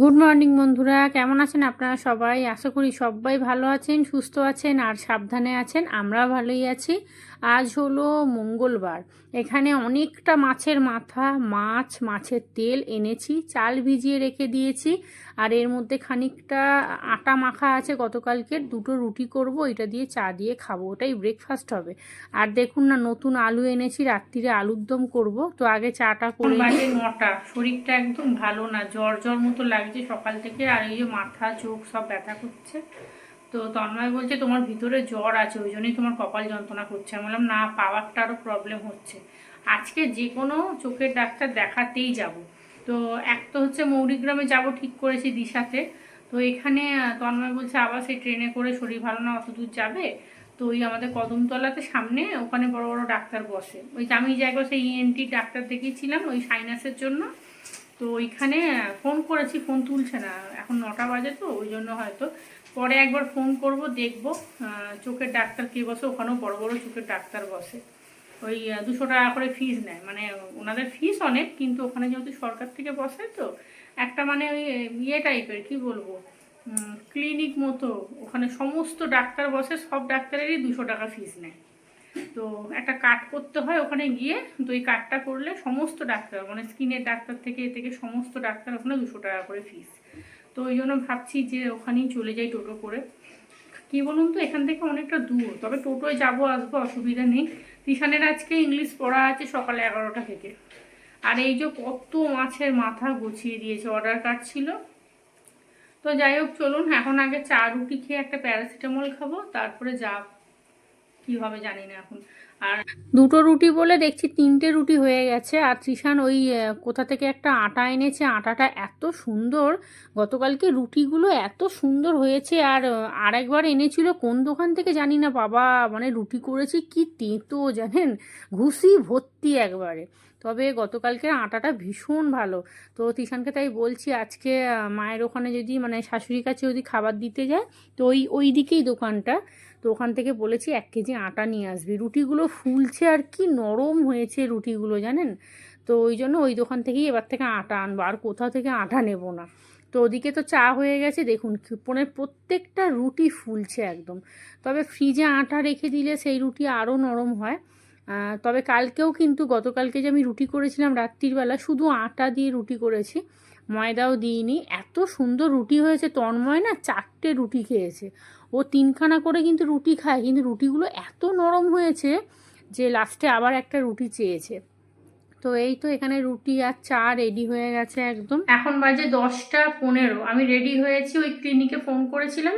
Good morning বন্ধুরা। কেমন আছেন আপনারা সবাই? আশা করি সবাই ভালো আছেন, সুস্থ আছেন, আর সাবধানে আছেন। আমরা ভালোই আছি। আজ হলো মঙ্গলবার। এখানে অনেকটা মাছের মাথা, মাছ, মাছের তেল এনেছি, চাল ভিজিয়ে রেখে দিয়েছি, আর এর মধ্যে খানিকটা আটা মাখা আছে গতকালকের দুটো রুটি করব, এটা দিয়ে চা দিয়ে খাব, ওটাই ব্রেকফাস্ট হবে। আর দেখুন না, নতুন আলু এনেছি, রাত্রিরে আলুর দম করব, তো আগে চাটা করে বাজে নটা, শরীরটা একদম ভালো না জ্বর জ্বর মতো লাগছে সকাল থেকে, আর এই যে মাথা, চোখ সব ব্যথা করছে। তো তন্ময় বলছে তোমার ভিতরে জ্বর আছে, ওই জন্যই তোমার কপাল যন্ত্রণা করছে। আমি বললাম, না, পাওয়ারটা আরও প্রবলেম হচ্ছে। আজকে যে কোনো চোখের ডাক্তার দেখাতেই যাব। তো এক তো হচ্ছে মৌরিগ্রামে যাব ঠিক করেছি দিশাতে। তো এখানে তন্ময় বলছে, আবার সেই ট্রেনে করে শরীর ভালো না, অত দূর যাবে? তো ওই আমাদের কদমতলাতে সামনে ওখানে বড় বড় ডাক্তার বসে। ওই আমি যে একবার সেই ইএনটি ডাক্তার দেখিয়েছিলাম, ওই সাইনাসের জন্য। তো ওইখানে ফোন করেছি ফোন তুলছে না। এখন নটা বাজে তো, ওই জন্য হয়তো। পরে একবার ফোন করব, দেখব। চোখের ডাক্তার কে বসে? ওখানেও বড় বড় চোখের ডাক্তার বসে। ওই দুশো টাকা করে ফিস নেয়। মানে ওনাদের ফিস অনেক, কিন্তু ওখানে যেহেতু সরকার থেকে বসে তো, একটা মানে ওই ইয়ে টাইপের কি বলব? ক্লিনিক মতো। ওখানে সমস্ত ডাক্তার বসে, সব ডাক্তারেরই দুশো টাকা ফিস নেয়। তো একটা কাট করতে হয় ওখানে গিয়ে, তো এই কাটটা করলে সমস্ত ডাক্তার মানে স্কিনের ডাক্তার থেকে এ থেকে সমস্ত ডাক্তার ওখানে দুশো টাকা করে ফিস তো ওই জন্য ভাবছি যে ওখানেই চলে যাই টোটো করে। কি বলুন তো, এখান থেকে অনেকটা দূর, তবে টোটোয় যাব, আসব, অসুবিধা নেই। টিশানের আজকে ইংলিশ পড়া আছে সকালে এগারোটা থেকে। আর এই যে কত মাছের মাথা গুছিয়ে দিয়েছে অর্ডার কার্ড ছিল। তো যাই হোক, চলুন, এখন আগে চা রুটি খেয়ে একটা প্যারাসিটামল খাব, তারপরে যা কি হবে জানি না এখন। আর দুটো রুটি বলে দেখছি তিনটে রুটি হয়ে গেছে। আর তৃষান ওই কোথা থেকে একটা আটা এনেছে? আটাটা এত সুন্দর। গতকালকে রুটিগুলো এত সুন্দর হয়েছে। আর আরেকবার এনেছিল কোন দোকান থেকে জানি না বাবা। মানে রুটি করেছি কি তেঁতো জানেন? ঘুষি ভর্তি একবারে। তবে গতকালকে আটাটা ভীষণ ভালো। তো তিশানকে তাই বলছি আজকে মায়ের ওখানে যদি মানে শাশুড়ির কাছে যদি খাবার দিতে যায়, তো ওই ওই দিকেই দোকানটা। তো ওখান থেকে বলেছি এক কেজি আটা নিয়ে আসবি। রুটিগুলো ফুলছে আর কি নরম হয়েছে রুটিগুলো, জানেন? তো ওই জন্য ওই দোকান থেকেই এবার থেকে আটা আনব, আর কোথাও থেকে আটা নেব না। তো ওদিকে তো চা হয়ে গেছে, দেখুন ক্ষিপনের প্রত্যেকটা রুটি ফুলছে একদম। তবে ফ্রিজে আটা রেখে দিলে সেই রুটি আরও নরম হয়। তবে কালকেও কিন্তু, গতকালকে যে আমি রুটি করেছিলাম রাত্রিবেলা শুধু আটা দিয়ে রুটি করেছি, ময়দাও দিইনি। এত সুন্দর রুটি হয়েছে, তন্ময় না চারটে রুটি খেয়েছে। ও তিনখানা করে কিন্তু রুটি খায়, কিন্তু রুটিগুলো এত নরম হয়েছে যে লাস্টে আবার একটা রুটি চেয়েছে। তো এই তো এখানে রুটি আর চা রেডি হয়ে গেছে একদম। এখন বাজে দশটা পনেরো। আমি রেডি হয়েছি, ওই ক্লিনিকে ফোন করেছিলাম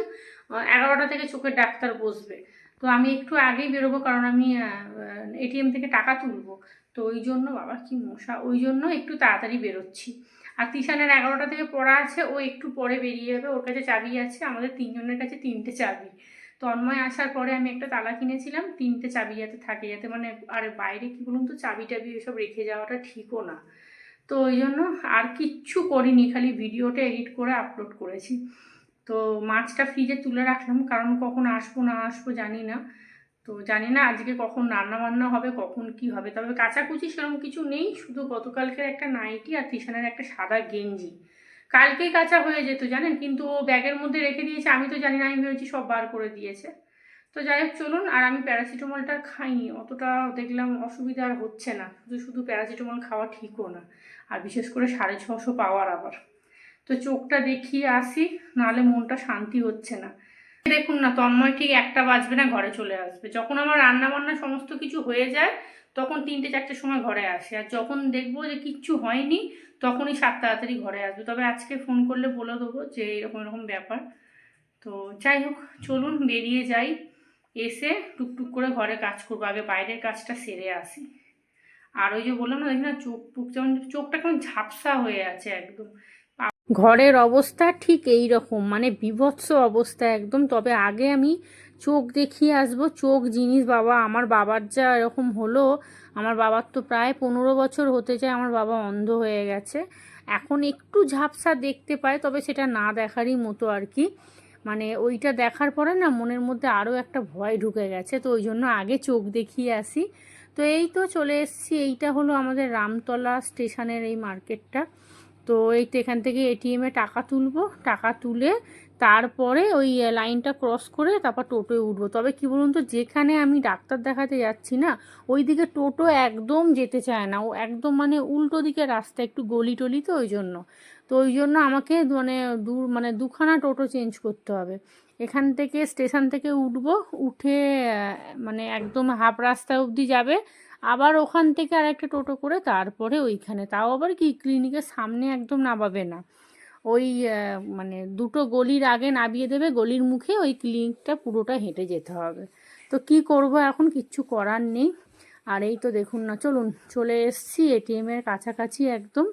এগারোটা থেকে চোখের ডাক্তার বসবে। তো আমি একটু আগেই বেরোবো, কারণ আমি এটিএম থেকে টাকা তুলবো। তো ওই জন্য বাবা কি মশা, ওই জন্য একটু তাড়াতাড়ি বেরোচ্ছি। আর তিশানের এগারোটা থেকে পড়া আছে, ও একটু পরে বেরিয়ে যাবে, ওর কাছে চাবি আছে, আমাদের তিনজনের কাছে তিনটে চাবি। তন্ময় আসার পরে আমি একটা তালা কিনেছিলাম, তিনটে চাবি যাতে থাকে, যাতে মানে আর বাইরে কি বলুন তো চাবি টাবি এসব রেখে যাওয়াটা ঠিকও না। তো ওই জন্য আর কিচ্ছু করিনি, খালি ভিডিওটা এডিট করে আপলোড করেছি। তো মাছটা ফ্রিজে তুলে রাখলাম, কারণ কখন আসব না আসব জানি না। তো জানি না আজকে কখন রান্না বান্না হবে, কখন কি হবে। তবে কাচাকুচি সেরকম কিছু নেই, শুধু গতকালকের একটা নাইটি আর তিশানের একটা সাদা গেঞ্জি। কালকেই কাঁচা হয়ে যেত, জানেন? কিন্তু ও ব্যাগের মধ্যে রেখে দিয়েছে, আমি তো জানি না, আমি ভেবেছি সব বার করে দিয়েছে। তো যাই হোক, চলুন, আর আমি প্যারাসিটামলটা খাইনি, অতটা দেখলাম অসুবিধা আর হচ্ছে না। শুধু শুধু প্যারাসিটামল খাওয়া ঠিকও না, আর বিশেষ করে সাড়ে ছশো পাওয়ার আবার। তো চোখটা দেখিয়ে আসি, নাহলে মনটা শান্তি হচ্ছে না। দেখুন না, তন্ময় ঠিক একটা বাজবে না, ঘরে চলে আসবে। যখন আমার রান্না বান্না সমস্ত কিছু হয়ে যায়, তখন তিনটে চারটের সময় ঘরে আসে। আর যখন দেখব যে কিচ্ছু হয়নি, তখনই সাত তাড়াতাড়ি ঘরে আসবে। তবে আজকে ফোন করলে বলে দেবো যে এরকম এরকম ব্যাপার। তো যাই হোক, চলুন বেরিয়ে যাই। এসে টুকটুক করে ঘরে কাজ করব। আগে বাইরের কাজটা সেরে আসি। আর ওই যে বললাম না, দেখি না, চোখ টুক যেমন, চোখটা কেমন ঝাপসা হয়ে আছে একদম। ঘরের অবস্থা ঠিক এই রকম মানে বিভৎস অবস্থা একদম। তবে আগে আমি চোখ দেখিয়ে আসব, চোখ জিনিস বাবা, আমার বাবার যা এরকম হলো, আমার বাবার তো প্রায় পনেরো বছর হতে যায়, আমার বাবা অন্ধ হয়ে গেছে। এখন একটু ঝাপসা দেখতে পায়, তবে সেটা না দেখারই মতো আর কি। মানে ওইটা দেখার পরে না মনের মধ্যে আরও একটা ভয় ঢুকে গেছে, তো ওই জন্য আগে চোখ দেখিয়ে আসি। তো এই তো চলে এসেছি, এইটা হলো আমাদের রামতলা স্টেশনের এই মার্কেটটা। তো এই তো এখান থেকে এটিএমে টাকা তুলবো। টাকা তুলে তারপরে ওই লাইনটা ক্রস করে তারপর টোটোয় উঠবো। তবে কি বলুন তো, যেখানে আমি ডাক্তার দেখাতে যাচ্ছি না ওই দিকে টোটো একদম যেতে চায় না। ও একদম মানে উল্টো দিকে রাস্তা, একটু গলি টলি তো ওই জন্য। তো ওই জন্য আমাকে মানে দু মানে দুখানা টোটো চেঞ্জ করতে হবে। এখান থেকে স্টেশন থেকে উঠবো। উঠে মানে একদম হাফ রাস্তা অবধি যাবে। আবার ওখান থেকে আর একটা টোটো করে তারপরে ওইখানে। তাও আবার কি ক্লিনিকের সামনে একদম নামাবে না। ওই মানে দুটো গলির আগে নামিয়ে দেবে, গলির মুখে ওই ক্লিনিকটা পুরোটা হেঁটে যেতে হবে। তো কি করব এখন কিচ্ছু করার নেই। আর এই তো দেখুন না, চলুন চলে এসছি এটিএমের কাছাকাছি একদম।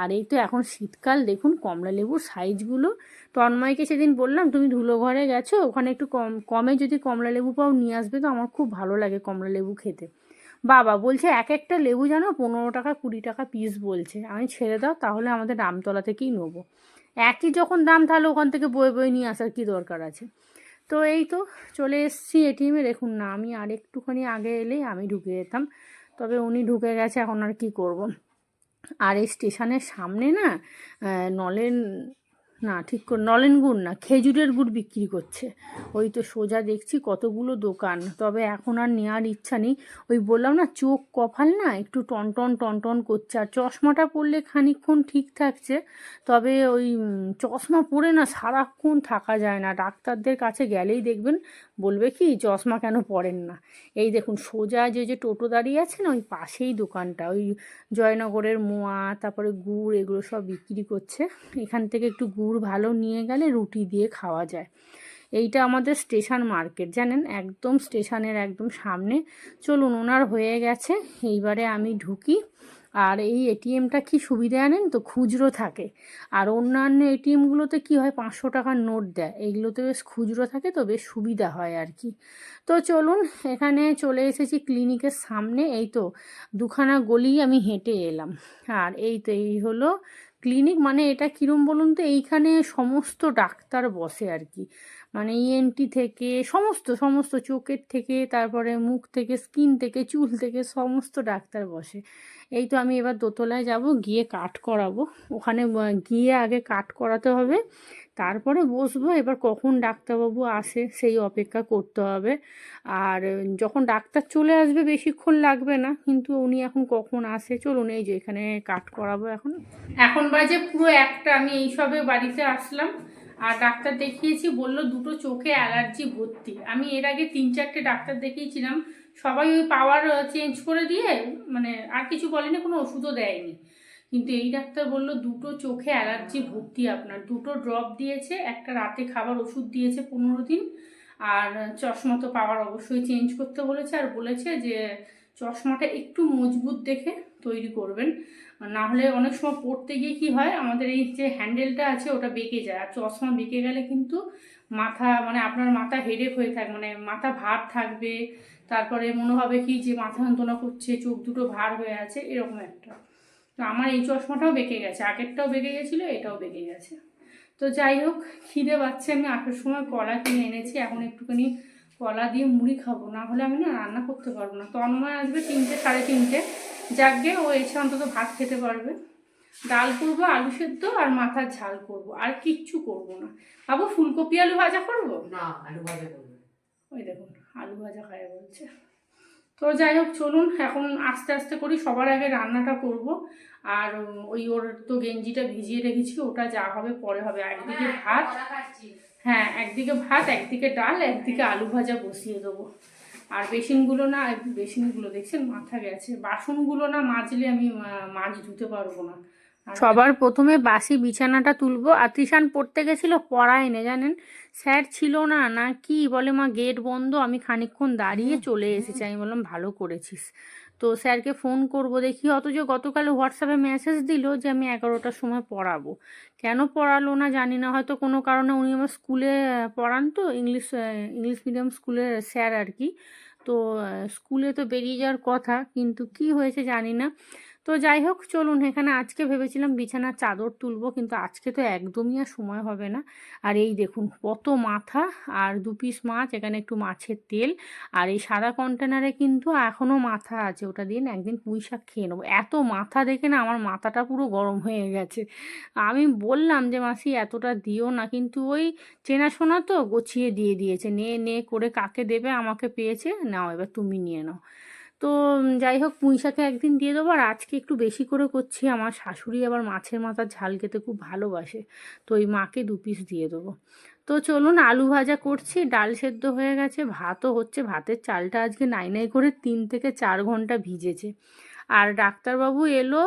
আর এই তো এখন শীতকাল, দেখুন কমলা লেবুর সাইজগুলো তন্ময়কে সেদিন বললাম, তুমি ধুলো ঘরে গেছো, ওখানে একটু কম, কমে যদি কমলা লেবু পাও, নিয়ে আসবে তো আমার খুব ভালো লাগে কমলা লেবু খেতে। বাবা বলছে এক একটা লেবু জানো, পনেরো টাকা, কুড়ি টাকা পিস বলছে। আমি ছেড়ে দাও, তাহলে আমাদের রামতলা থেকেই নেব। একই যখন দাম, তাহলে ওখান থেকে বয়ে বয়ে নিয়ে আসার কী দরকার আছে? তো এই তো চলে এসেছি এটিএমে দেখুন না, আমি আর একটুখানি আগে এলেই আমি ঢুকে যেতাম। তবে উনি ঢুকে গেছে, এখন আর কি করব। আর এই স্টেশনের সামনে না নলেন না, ঠিক করে, নলেন গুড় না, খেজুরের গুড় বিক্রি করছে। ওই তো সোজা দেখছি কতগুলো দোকান, তবে এখন আর নেওয়ার ইচ্ছা নেই। ওই বললাম না, চোখ কপাল না, একটু টনটন টনটন করছে, আর চশমাটা পরলে খানিকক্ষণ ঠিক থাকছে, তবে ওই চশমা পরে না সারাক্ষণ থাকা যায় না। ডাক্তারদের কাছে গেলেই দেখবেন, বলবে কি, চশমা কেন পরেন না? এই দেখুন, সোজা যে যে টোটো দাঁড়িয়ে আছে না, ওই পাশেই দোকানটা, ওই জয়নগরের মোয়া, তারপরে গুড়, এগুলো সব বিক্রি করছে। এখান থেকে একটু গুড় ভালো নিয়ে গেলে রুটি দিয়ে খাওয়া যায়। এইটা আমাদের স্টেশন মার্কেট, জানেন? একদম স্টেশনের একদম সামনে। চলুন, ওনার হয়ে গেছে। এইবারে আমি ঢুকি। আর এই এটিএমটা কি সুবিধা আনেন তো, খুচরো থাকে। আর অন্যান্য এটিএমগুলোতে কি হয়, পাঁচশো টাকার নোট দেয়। এইগুলোতে বেশ খুচরো থাকে তো, বেশ সুবিধা হয় আর কি। তো চলুন, এখানে চলে এসেছি ক্লিনিকের সামনে। এই তো, দুখানা গলি আমি হেঁটে এলাম। আর এই তো, এই হলো ক্লিনিক মানে এটা কীরম বলুন তো? এইখানে সমস্ত ডাক্তার বসে আর কি। মানে ইএনটি থেকে সমস্ত সমস্ত চোখের থেকে, তারপরে মুখ থেকে, স্কিন থেকে, চুল থেকে সমস্ত ডাক্তার বসে। এই তো আমি এবার দোতলায় যাব, গিয়ে কাট করাবো। ওখানে গিয়ে আগে কাট করাতে হবে। তারপরে বসবো, এবার কখন ডাক্তারবাবু আসে সেই অপেক্ষা করতে হবে। আর যখন ডাক্তার চলে আসবে বেশিক্ষণ লাগবে না, কিন্তু উনি এখন কখন আসে? চলুন, এই যে এখানে কাট করাবো এখন। এখন বাজে পুরো একটা, আমি এইসবে বাড়িতে আসলাম আর ডাক্তার দেখিয়েছি, বলল দুটো চোখে অ্যালার্জি ভর্তি। আমি এর আগে তিন চারটে ডাক্তার দেখিয়েছিলাম, সবাই ওই পাওয়ার চেঞ্জ করে দিয়ে মানে আর কিছু বলেনি, কোনো ওষুধও দেয়নি। কিন্তু এই ডাক্তার বলল, দুটো চোখে অ্যালার্জি ভর্তি আপনার। দুটো ড্রপ দিয়েছে, একটা রাতে খাবার ওষুধ দিয়েছে পনেরো দিন, আর চশমা তো পাওয়ার অবশ্যই চেঞ্জ করতে বলেছে আর বলেছে যে চশমাটা একটু মজবুত দেখে তৈরি করবেন। না হলে অনেক সময় পড়তে গিয়ে কি হয়, আমাদের এই যে হ্যান্ডেলটা আছে ওটা বেঁকে যায়। আর চশমা বেঁকে গেলে কিন্তু মাথা মানে আপনার মাথা হেডেক হয়ে থাকে মানে মাথা ভার থাকবে। তারপরে মনে হবে কি যে মাথা যন্ত্রণা করছে, চোখ দুটো ভার হয়ে আছে, এরকম একটা। তো আমার এই চশমাটাও বেঁকে গেছে আগেরটাও বেঁকে গেছিল এটাও বেঁকে গেছে। তো যাই হোক খিদে পাচ্ছে আমি আসার সময় কলা কিনে এনেছি এখন একটুখানি কলা দিয়ে মুড়ি খাব না হলে আমি না রান্না করতে পারব না। তন্ময় আসবে তিনটে সাড়ে তিনটে। যাকগে ও এসে অন্তত ভাত খেতে পারবে। ডাল করব আলু সেদ্ধ আর মাথার ঝাল করব আর কিচ্ছু করব না। বাবু ফুলকপি আলু ভাজা করব? না আলু ভাজা করবে ওই দেখুন আলু ভাজা খায় বলছে। তো যাই হোক চলুন এখন আস্তে আস্তে করি সবার আগে রান্নাটা করব। আর ওই ওর তো গেঞ্জিটা ভিজিয়ে রেখেছি ওটা যা হবে পরে হবে। একদিকে ভাত হ্যাঁ একদিকে ভাত একদিকে ডাল একদিকে আলু ভাজা বসিয়ে দেবো। আর বেসিনগুলো না বেসিনগুলো দেখছেন মাথা গেছে। বাসনগুলো না মাজলে আমি মাছ ধুতে পারব না। সবার প্রথমে বাসি বিছানাটা তুলবো। আর তিশান পড়তে গেছিল পড়ায়নি জানেন? স্যার ছিল না না কি বলে মা গেট বন্ধ আমি খানিকক্ষণ দাঁড়িয়ে চলে এসেছি। আমি বললাম ভালো করেছিস। তো স্যারকে ফোন করব, দেখি অথচ গতকাল হোয়াটসঅ্যাপে মেসেজ দিল যে আমি এগারোটার সময় পড়াবো। কেন পড়ালো না জানি না, হয়তো কোনো কারণে উনি আমার স্কুলে পড়ান তো ইংলিশ ইংলিশ মিডিয়াম স্কুলের স্যার আর কি। তো স্কুলে তো বেরিয়ে যাওয়ার কথা, কিন্তু কি হয়েছে জানি না। তো যাই হোক, চলুন এখানে আজকে ভেবেছিলাম বিছানার চাদর তুলবো, কিন্তু আজকে তো একদমই আর সময় হবে না। আর এই দেখুন, কত মাথা আর দু পিস মাছ, এখানে একটু মাছের তেল। আর এই সাদা কন্টেনারে কিন্তু এখনও মাথা আছে, ওটা দিয়ে না একদিন পুঁই শাক খেয়ে নেব। এত মাথা দেখে না আমার মাথাটা পুরো গরম হয়ে গেছে। আমি বললাম যে, মাসি, এতটা দিও না। কিন্তু ওই চেনাশোনা তো গুছিয়ে দিয়ে দিয়েছে। নে নে করে কাকে দেবে, আমাকে পেয়েছে, নাও এবার তুমি নিয়ে নাও। তো যাই হোক পুঁই শাকে একদিন দিয়ে দেবো আর আজকে একটু বেশি করে করছি। আমার শাশুড়ি আবার মাছের মাথার ঝাল খেতে খুব ভালোবাসে, তো ওই মাকে দু পিস দিয়ে দেবো। তো চলুন আলু ভাজা করছি, ডাল সেদ্ধ হয়ে গেছে, ভাতও হচ্ছে। ভাতের চালটা আজকে নাই নাই করে তিন থেকে চার ঘণ্টা ভিজেছে। আর ডাক্তারবাবু এলো,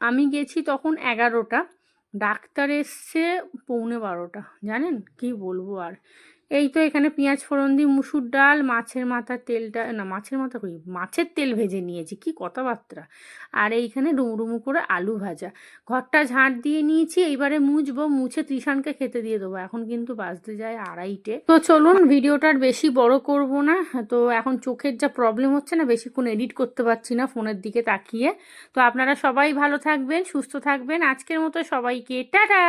আমি গেছি তখন এগারোটা, ডাক্তার এসছে পৌনে বারোটা, জানেন? কি বলব আর। এই তো এখানে পেঁয়াজ ফোড়ন দিয়ে মুসুর ডাল, মাছের মাথার তেলটা, না মাছের মাথা কই? মাছের তেল ভেজে নিয়েছি, কি কথাবার্তা। আর এইখানে ডুমডুমু করে আলু ভাজা। ঘরটা ঝাঁট দিয়ে নিয়েছি, এইবারে মুছবো, মুছে ত্রিশানকে খেতে দিয়ে দেবো। এখন কিন্তু বাজতে যায় আড়াইটে। তো চলুন ভিডিওটার বেশি বড় করব না। তো এখন চোখের যা প্রবলেম হচ্ছে না, বেশিক্ষণ এডিট করতে পারছি না ফোনের দিকে তাকিয়ে। তো আপনারা সবাই ভালো থাকবেন, সুস্থ থাকবেন। আজকের মতো সবাইকে, টাটা!